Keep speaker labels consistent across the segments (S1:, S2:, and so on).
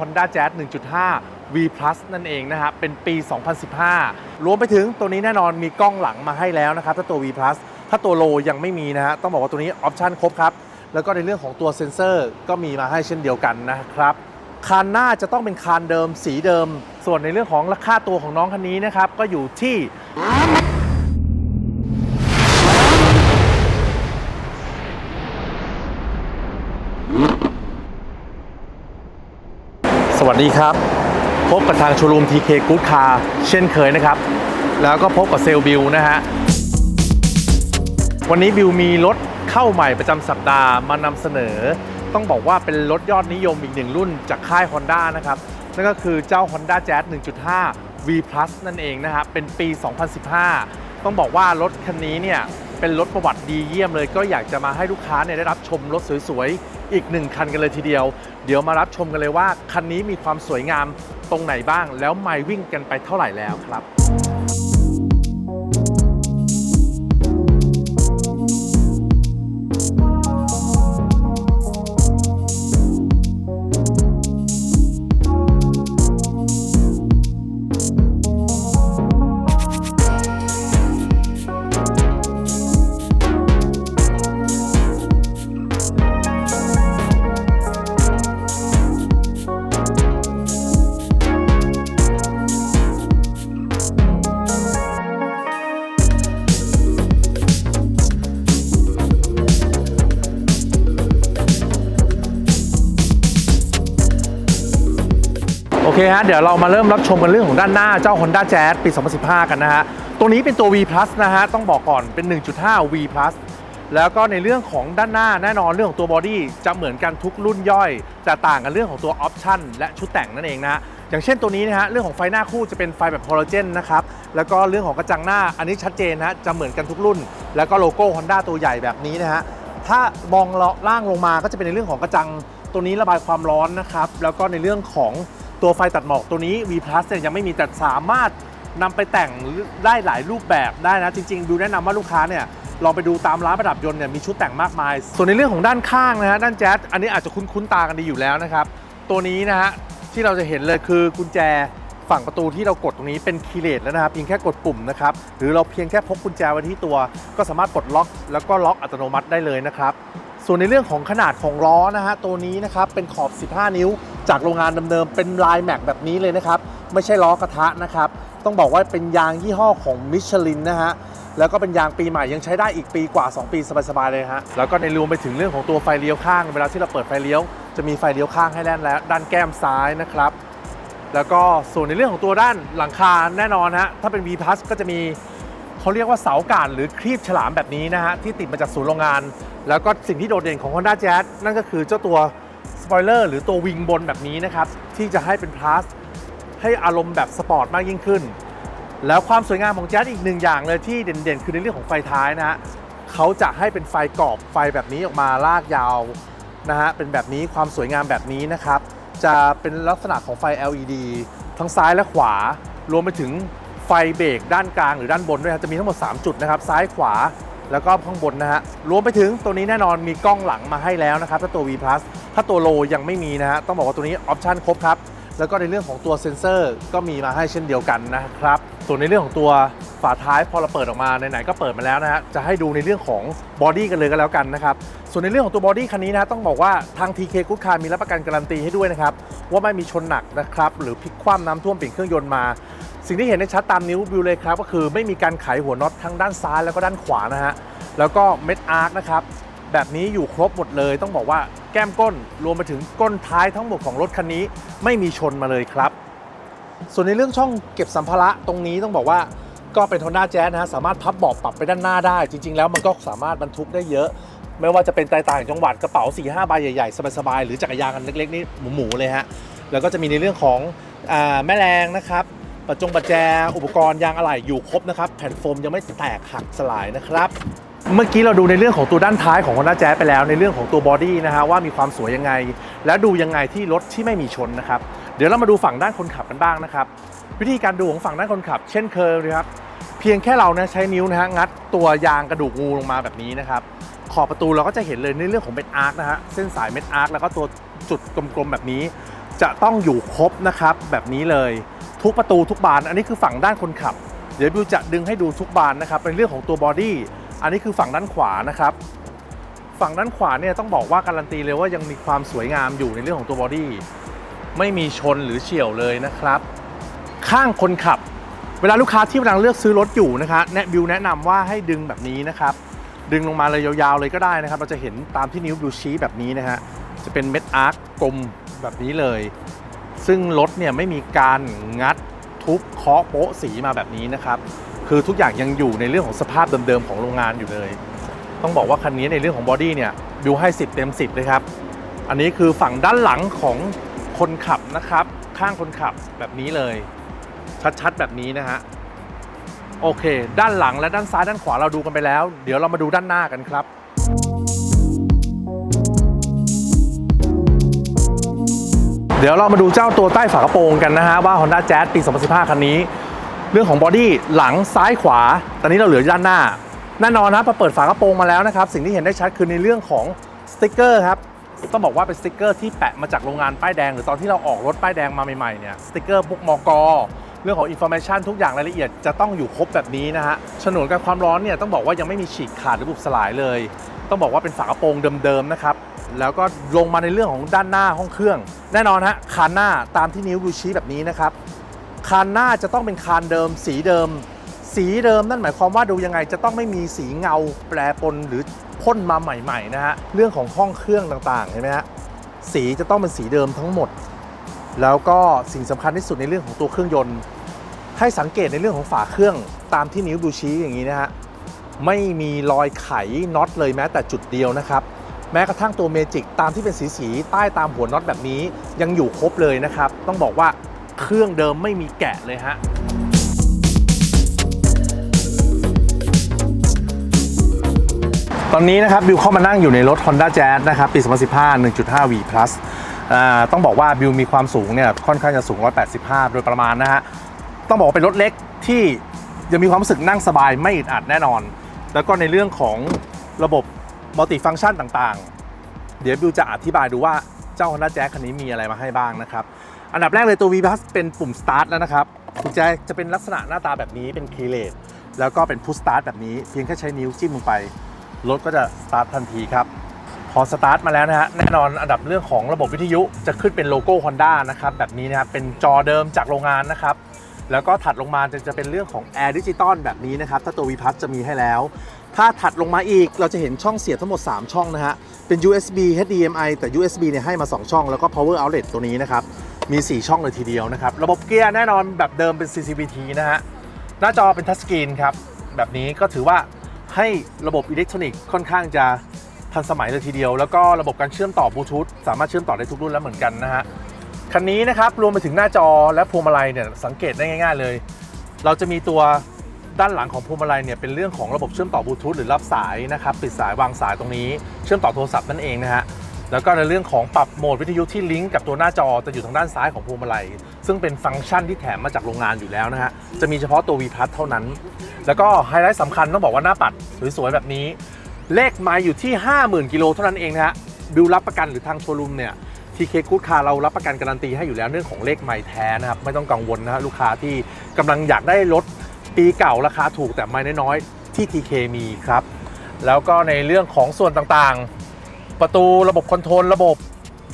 S1: Honda Jazz 1.5 V Plus นั่นเองนะครับเป็นปี 2015 รวมไปถึงตัวนี้แน่นอนมีกล้องหลังมาให้แล้วนะครับ ถ้าตัว V Plus ถ้าตัวโลยังไม่มีนะฮะต้องบอกว่าตัวนี้ออปชั่นครบครับ แล้วก็ในเรื่องของตัวเซ็นเซอร์ก็มีมาให้เช่นเดียวกันนะครับคานหน้าจะต้องเป็นคานเดิมสีเดิม ส่วนในเรื่องของราคาตัวของน้องคันนี้นะครับก็อยู่ที่ วัสดีครับ พบกับทางชว์รูม TK Good Car เช่นเคยนะครับ แล้วก็พบกับเซลล์บิวนะฮะ วันนี้บิวมีรถเข้าใหม่ประจำสัปดาห์มานำเสนอ ต้องบอกว่าเป็นรถยอดนิยมอีกหนึ่งรุ่นจากค่าย Honda นะครับ นั่นก็คือเจ้า Honda Jazz 1.5 V Plus นั่นเองนะครับเป็นปี 2015 ต้องบอกว่ารถคันนี้เนี่ยเป็นรถประวัติดีเยี่ยมเลย ก็อยากจะมาให้ลูกค้าเนี่ยได้รับชมรถสวย อีกหนึ่งคันกันเลยทีเดียว เดี๋ยวมารับชมกันเลยว่า คันนี้มีความสวยงามตรงไหนบ้าง แล้วไมล์วิ่งกันไปเท่าไหร่แล้วครับ เดี๋ยวเรามาเริ่มรับชมกันเรื่องของด้านหน้าเจ้า Honda Jazz ปี 2015 กันนะฮะ ตัวนี้เป็นตัว V Plus นะฮะ ต้องบอกก่อนเป็น 1.5 V Plus แล้วก็ในเรื่องของด้านหน้าแน่นอนเรื่องของตัวบอดี้จะเหมือนกันทุกรุ่นย่อยแต่ต่างกันเรื่องของตัวออปชั่นและชุดแต่งนั่นเองนะ อย่างเช่นตัวนี้นะฮะเรื่องของไฟหน้าคู่จะเป็นไฟแบบฮอลเจนนะครับแล้วก็เรื่องของกระจังหน้าอันนี้ชัดเจนนะฮะจะเหมือนกันทุกรุ่น แล้วก็โลโก้ Honda ตัวใหญ่แบบนี้นะฮะถ้ามองล่างลงมาก็จะเป็นในเรื่องของกระจังตัวนี้ระบายความร้อนนะครับแล้วก็ในเรื่องของ ตัวไฟตัดหมอกตัวนี้ V Plus เนี่ยยังไม่มีแต่สามารถนำไปแต่งได้หลายรูปแบบได้นะ จริง ๆ ดูแนะนำว่าลูกค้าเนี่ยลองไปดูตามร้านประดับยนต์เนี่ยมีชุดแต่งมากมาย ส่วนในเรื่องของด้านข้างนะฮะด้านแจ๊สอันนี้อาจจะคุ้นๆตากันดีอยู่แล้วนะครับ ตัวนี้นะฮะที่เราจะเห็นเลยคือกุญแจฝั่งประตูที่เรากดตรงนี้เป็นคีย์เลสแล้วนะครับเพียงแค่กดปุ่มนะครับหรือเราเพียงแค่พกกุญแจไว้ที่ตัว ก็สามารถปลดล็อก แล้วก็ล็อกอัตโนมัติได้เลยนะครับ ส่วนในเรื่องของขนาดของล้อนะฮะตัวนี้นะครับเป็นขอบ 15 นิ้ว จากโรงงานเดิมๆเป็นลายแม็กแบบนี้เลยนะครับ ไม่ใช่ล้อกระทะนะครับ ต้องบอกว่าเป็นยางยี่ห้อของมิชลินนะฮะแล้วก็เป็นยางปีใหม่ยังใช้ได้อีกปีกว่า 2 ปีสบายๆเลยฮะแล้วก็ในรวมไปถึงเรื่องของตัวไฟเลี้ยวข้าง เวลาที่เราเปิดไฟเลี้ยว จะมีไฟเลี้ยวข้างให้ด้านแล้วด้านแก้มซ้ายนะครับแล้วก็ส่วนในเรื่องของตัวด้านหลังคาแน่นอนฮะถ้าเป็น V Plus ก็จะมีเขาเรียกว่าเสาการหรือครีบฉลามแบบนี้นะฮะที่ติดมาจากศูนย์โรงงาน แล้วก็สิ่งที่โดดเด่นของ Honda Jazz นั่นก็คือเจ้าตัว ปอยเลอร์หรือตัววิงบนแบบนี้นะครับ ที่จะให้เป็น Plus ให้อารมณ์แบบสปอร์ตมากยิ่งขึ้น แล้วความสวยงามของแจ๊สอีกหนึ่งอย่างเลยที่เด่นๆ คือในเรื่องของไฟท้ายนะฮะเขาจะให้เป็นไฟกรอบไฟแบบนี้ออกมาลากยาวนะฮะเป็นแบบนี้ความสวยงามแบบนี้นะครับ จะเป็นลักษณะของไฟ LED ทั้งซ้ายและขวา รวมไปถึงไฟเบรกด้านกลางหรือด้านบนด้วยครับจะมีทั้งหมด 3 จุดนะครับ ซ้ายขวาแล้วก็ข้างบนนะฮะรวมไปถึงตัวนี้แน่นอนมีกล้องหลังมาให้แล้วนะครับถ้าตัว V Plus ถ้าตัวโลยังไม่มีนะฮะต้องบอกว่าตัวนี้ออปชันครบครับ แล้วก็ในเรื่องของตัวเซ็นเซอร์ก็มีมาให้เช่นเดียวกันนะครับ ส่วนในเรื่องของตัวฝาท้ายพอเราเปิดออกมาไหนๆก็เปิดมาแล้วนะฮะจะให้ดูในเรื่องของบอดี้กันเลยก็แล้วกันนะครับส่วนในเรื่องของตัวบอดี้คันนี้นะต้องบอกว่าทาง TK Good Car มีรับประกันการันตีให้ด้วยนะครับว่าไม่มีชนหนักนะครับหรือพลิกคว่ำน้ำท่วมเปลี่ยนเครื่องยนต์มาสิ่งที่เห็นได้ชัดตามนิ้วบิวเลยครับก็คือไม่มีการไขหัวน็อตทั้งด้านซ้ายแล้วก็ด้านขวานะฮะแล้วก็เม็ดอาร์คนะครับ แบบนี้อยู่ครบหมดเลย ต้องบอกว่าแก้มก้นรวมไปถึงก้นท้ายทั้งหมดของรถคันนี้ ไม่มีชนมาเลยครับ ส่วนในเรื่องช่องเก็บสัมภาระตรงนี้ต้องบอกว่าก็เป็น Honda Jazz นะฮะสามารถพับเบาะปรับไปด้านหน้าได้ จริง ๆ แล้วมันก็สามารถบรรทุกได้เยอะ ไม่ว่าจะเป็นไต่ต่างจังหวัดกระเป๋า4ี5ใบใหญ่ๆ สบายๆ หรือจักรยานกันเล็กๆ นี่หมูๆเลยฮะ แล้วก็จะมีในเรื่องของอแม่แรงนะครับประจงประแจ อุปกรณ์ยางอะไหล่อยู่ครบนะครับ แผ่นโฟมยังไม่แตกหักสลายนะครับ เมื่อกี้เราดูในเรื่องของตัวด้านท้ายของ Honda Jazz ไปแล้วในเรื่องของตัวบอดี้นะฮะว่ามีความสวยยังไง และดูยังไงที่รถที่ไม่มีชนนะครับเดี๋ยวเรามาดูฝั่งด้านคนขับกันบ้างนะครับวิธีการดูของฝั่งด้านคนขับ เช่นเคยนะครับเพียงแค่เรานะใช้นิ้วนะฮะงัดตัวยางกระดูกงูลงมาแบบนี้นะครับขอบประตูเราก็จะเห็นเลยในเรื่องของเม็ดอาร์คนะฮะเส้นสายเม็ดอาร์คแล้วก็ตัวจุดกลมๆแบบนี้ จะต้องอยู่ครบนะครับแบบนี้เลยทุกประตูทุกบาน อันนี้คือฝั่งด้านคนขับ เดี๋ยวบิวจะดึงให้ดูทุกบานนะครับเป็นเรื่องของตัวบอดี้ อันนี้คือฝั่งด้านขวานะครับ ฝั่งด้านขวาเนี่ยต้องบอกว่าการันตีเลยว่ายังมีความสวยงามอยู่ในเรื่องของตัวบอดี้ไม่มีชนหรือเฉี่ยวเลยนะครับ ข้างคนขับ เวลาลูกค้าที่กำลังเลือกซื้อรถอยู่นะคะแนะบิวแนะนำว่าให้ดึงแบบนี้นะครับ ดึงลงมาเลยยาวๆเลยก็ได้นะครับ เราจะเห็นตามที่นิ้วบิวชี้แบบนี้นะฮะจะเป็นเม็ดอาร์คกลมแบบนี้เลย ซึ่งรถเนี่ยไม่มีการงัดทุบเคาะโป๊ะสีมาแบบนี้นะครับ คือทุกอย่างยังอยู่ในเรื่องของสภาพเดิมๆของโรงงานอยู่เลย ต้องบอกว่าคันนี้ในเรื่องของบอดี้เนี่ยบิวให้ 10 เต็ม 10 เลยครับ อันนี้คือฝั่งด้านหลังของคนขับนะครับ ข้างคนขับแบบนี้เลย ชัดๆ แบบนี้นะฮะ โอเค ด้านหลังและด้านซ้ายด้านขวาเราดูกันไปแล้ว เดี๋ยวเรามาดูด้านหน้ากันครับเดี๋ยวเรามาดูเจ้าตัวใต้ฝากระโปรงกันนะฮะว่า Honda Jazz ปี 2015 คันนี้ เรื่องของบอดี้หลังซ้ายขวา ตอนนี้เราเหลือด้านหน้าแน่นอนนะพอเปิดฝากระโปรงมาแล้วนะครับ สิ่งที่เห็นได้ชัดคือในเรื่องของสติกเกอร์ครับต้องบอกว่าเป็นสติกเกอร์ที่แปะมาจากโรงงานป้ายแดง หรือตอนที่เราออกรถป้ายแดงมาใหม่ๆเนี่ยสติกเกอร์พวกมกเรื่องของอินโฟ a t ชันทุกอย่างรายละเอียดจะต้องอยู่ครบแบบนี้นะฮะฉนวนกันความร้อนเนี่ยต้องบอกว่ายังไม่มีฉีกขาดหรือบุบสลายเลย ต้องบอกว่าเป็นฝากระโปรงเดิมๆนะครับแล้วก็ลงมาในเรื่องของด้านหน้าห้องเครื่อง แน่นอนฮะคานหน้าตามที่นิ้ววิวชี้แบบนี้นะครับ คานหน้าจะต้องเป็นคานเดิม สีเดิม สีเดิมนั่นหมายความว่าดูยังไงจะต้องไม่มีสีเงาแปรปนหรือพ่นมาใหม่ๆนะฮะเรื่องของห้องเครื่องต่างๆเห็นไหมฮะสีจะต้องเป็นสีเดิมทั้งหมด แล้วก็สิ่งสำคัญที่สุดในเรื่องของตัวเครื่องยนต์ ให้สังเกตในเรื่องของฝาเครื่องตามที่นิ้วดูชี้อย่างนี้นะฮะไม่มีรอยไขน็อตเลยแม้แต่จุดเดียวนะครับแม้กระทั่งตัวเมจิกตามที่เป็นสีสีๆใต้ตามหัวน็อตแบบนี้ยังอยู่ครบเลยนะครับ ต้องบอกว่า เครื่องเดิมไม่มีแกะเลยฮะตอนนี้นะครับบิวเข้ามานั่งอยู่ในรถ Honda Jazz นะครับปี 2015 1.5 V Plus ต้องบอกว่าบิวมีความสูงเนี่ยค่อนข้างจะสูง 185 โดยประมาณนะฮะ ต้องบอกว่าเป็นรถเล็กที่ยังมีความรู้สึกนั่งสบายไม่อึดอัดแน่นอน แล้วก็ในเรื่องของระบบมัลติฟัง c t ชันต่างๆ เดี๋ยวบิวจะอธิบายดูว่าเจ้า Honda Jazz คันนี้มีอะไรมาให้บ้างนะครับ อันดับแรกเลยตัว V Plus เป็นปุ่ม Start แล้วนะครับกุญแจจะเป็นลักษณะหน้าตาแบบนี้เป็นคีเลสแล้วก็เป็น Push Start แบบนี้ เพียงแค่ใช้นิ้วจิ้มลงไป รถก็จะสตาร์ททันทีครับ พอสตาร์ทมาแล้วนะฮะ แน่นอนอันดับเรื่องของระบบวิทยุจะขึ้นเป็นโลโก้ Honda นะครับ แบบนี้นะครับ เป็นจอเดิมจากโรงงานนะครับ แล้วก็ถัดลงมาจะจะเป็นเรื่องของ Air Digital แบบนี้นะครับ ถ้าตัว V Plus จะมีให้แล้ว ถ้าถัดลงมาอีกเราจะเห็นช่องเสียบทั้งหมด 3 ช่องนะฮะ เป็น USB HDMI แต่ USB เนี่ยให้มา 2 ช่อง แล้วก็ Power Outlet ตัวนี้นะครับ มี 4 ช่องเลยทีเดียวนะครับ ระบบเกียร์แน่นอนแบบเดิมเป็น CCVT นะฮะ หน้าจอเป็นทัชสกรีนครับ แบบนี้ก็ถือว่าให้ระบบอิเล็กทรอนิกส์ค่อนข้างจะทันสมัยเลยทีเดียว แล้วก็ระบบการเชื่อมต่อบลูทูธสามารถเชื่อมต่อได้ทุกรุ่นแล้วเหมือนกันนะฮะ คันนี้นะครับรวมไปถึงหน้าจอและพวงมาลัยเนี่ยสังเกตได้ง่าย ๆ เลย เราจะมีตัว ด้านหลังของพวงมาลัยเนี่ยเป็นเรื่องของระบบเชื่อมต่อบลูทูธหรือรับสายนะครับปิดสายวางสายตรงนี้เชื่อมต่อโทรศัพท์นั่นเองนะฮะแล้วก็ในเรื่องของปรับโหมดวิทยุที่ลิงก์กับตัวหน้าจอจะอยู่ทางด้านซ้ายของพวงมาลัย ซึ่งเป็นฟังก์ชันที่แถมมาจากโรงงานอยู่แล้วนะฮะจะมีเฉพาะตัว V Plus เท่านั้น แล้วก็ไฮไลท์สำคัญต้องบอกว่าหน้าปัดสวยๆแบบนี้ เลขไมล์อยู่ที่ 50,000กิโลเท่านั้นเองนะฮะบิลรับประกันหรือทางโชว์รูมเนี่ย TK Good Car เรารับประกันการันตีให้อยู่แล้วเรื่องของเลขไมล์แท้นะครับไม่ต้องกังวลนะฮะลูกค้าที่กำลังอยากได้รถ ปีเก่าราคาถูกแต่ไมล์น้อยๆที่ TK มีครับ แล้วก็ในเรื่องของส่วนต่างๆ ประตูระบบคอนโทรลระบบ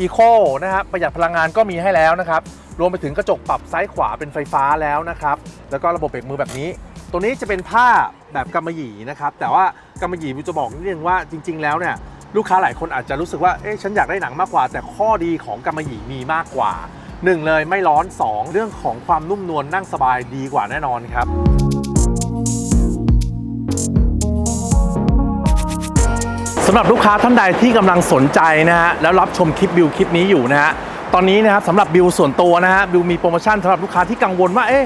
S1: Eco นะครับประหยัดพลังงานก็มีให้แล้วนะครับ รวมไปถึงกระจกปรับซ้ายขวาเป็นไฟฟ้าแล้วนะครับ แล้วก็ระบบเบรกมือแบบนี้ ตัวนี้จะเป็นผ้าแบบกำมะหยี่นะครับ แต่ว่ากำมะหยี่ผมจะบอกนิดนึงว่าจริง ๆ แล้วเนี่ยลูกค้าหลายคนอาจจะรู้สึกว่า เอ๊ะ ฉันอยากได้หนังมากกว่า แต่ข้อดีของกำมะหยี่มีมากกว่า 1 เลยไม่ร้อน 2 เรื่องของความนุ่มนวลนั่งสบายดีกว่าแน่นอนครับ สำหรับลูกค้าท่านใดที่กำลังสนใจนะฮะแล้วรับชมคลิปบิวคลิปนี้อยู่นะฮะตอนนี้นะครับสำหรับบิวส่วนตัวนะฮะบิวมีโปรโมชั่นสำหรับลูกค้าที่กังวลว่าเอ๊ะ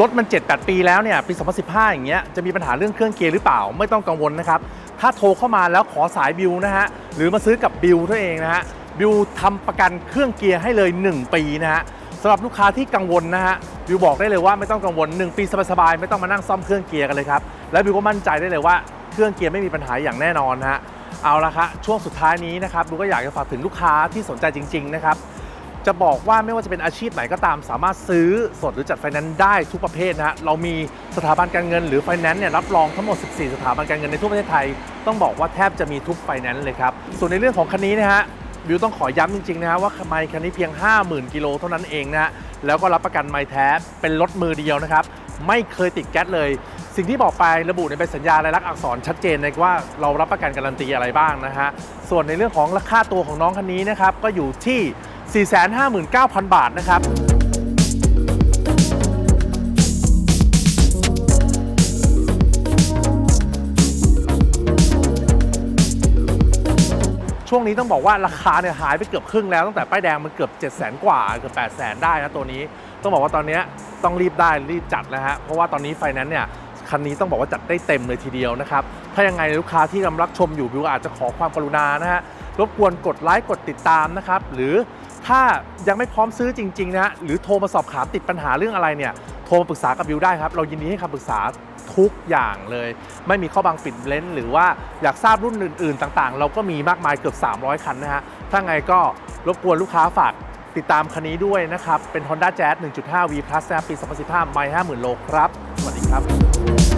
S1: รถมัน 7-8 ปีแล้วเนี่ยปี 2015 อย่างเงี้ยจะมีปัญหาเรื่องเครื่องเกียร์หรือเปล่าไม่ต้องกังวลนะครับ ถ้าโทรเข้ามาแล้วขอสายบิวนะฮะหรือมาซื้อกับบิวตัวเองนะฮะบิวทำประกันเครื่องเกียร์ให้เลย 1 ปีนะฮะสำหรับลูกค้าที่กังวลนะฮะบิวบอกได้เลยว่าไม่ต้องกังวล 1 ปีสบายๆไม่ต้องมานั่งซ่อมเครื่องเกียร์กันเลยครับและบิวก็มั่นใจได้เลยว่าเครื่องเกียร์ไม่มีปัญหาอย่างแน่นอนนะฮะ เอาละครับช่วงสุดท้ายนี้นะครับดูก็อยากจะฝากถึงลูกค้าที่สนใจจริง ๆ นะครับ จะบอกว่าไม่ว่าจะเป็นอาชีพไหนก็ตาม สามารถซื้อสดหรือจัดไฟแนนซ์ได้ทุกประเภทนะฮะเรามีสถาบันการเงินหรือไฟแนนซ์เนี่ยรับรองทั้งหมด 14 สถาบันการเงินในทั่วประเทศไทย ต้องบอกว่าแทบจะมีทุกไฟแนนซ์เลยครับส่วนในเรื่องของคันนี้นะฮะวิวต้องขอย้ำจริงๆนะฮะว่าไมค์คันนี้เพียง 50,000 กิโลเท่านั้นเองนะฮะแล้วก็รับประกันไมค์แท้เป็นรถมือเดียวนะครับ ไม่เคยติดแก๊สเลย สิ่งที่บอกไประบุในใบสัญญาลายลักษณ์อักษรชัดเจนเลยว่าเรารับประกันการันตีอะไรบ้างนะฮะ ส่วนในเรื่องของราคาตัวของน้องคันนี้นะครับก็อยู่ที่ 459,000 บาทนะครับ ช่วงนี้ต้องบอกว่าราคาเนี่ยหายไปเกือบครึ่งแล้วตั้งแต่ป้ายแดงมันเกือบ 7 0 0 0 0 0 กว่าเกือบ8 0 0 0 0 0 ได้นะตัวนี้ ต้องบอกว่าตอนนี้ต้องรีบได้รีบจัดนะฮะเพราะว่าตอนนี้ไฟแนนซ์เนี่ยคันนี้ต้องบอกว่าจัดได้เต็มเลยทีเดียวนะครับถ้ายังไงลูกค้าที่กำลังรับชมอยู่บิวอาจจะขอความกรุณานะฮะรบกวนกดไลค์กดติดตามนะครับหรือถ้ายังไม่พร้อมซื้อจริงๆนะฮะหรือโทรมาสอบถามติดปัญหาเรื่องอะไรเนี่ยโทรมาปรึกษากับบิวได้ครับเรายินดีให้คำปรึกษา ทุกอย่างเลย ไม่มีข้อบังปิดเลนส์หรือว่าอยากทราบรุ่นอื่น ๆ ต่างๆ เราก็มีมากมายเกือบ 300 คันนะฮะ ถ้าไงก็รบกวนลูกค้าฝากติดตามคันนี้ด้วยนะครับ เป็น Honda Jazz 1.5 V Plus ปี 2015 ไม่50,000 โลครับ สวัสดีครับ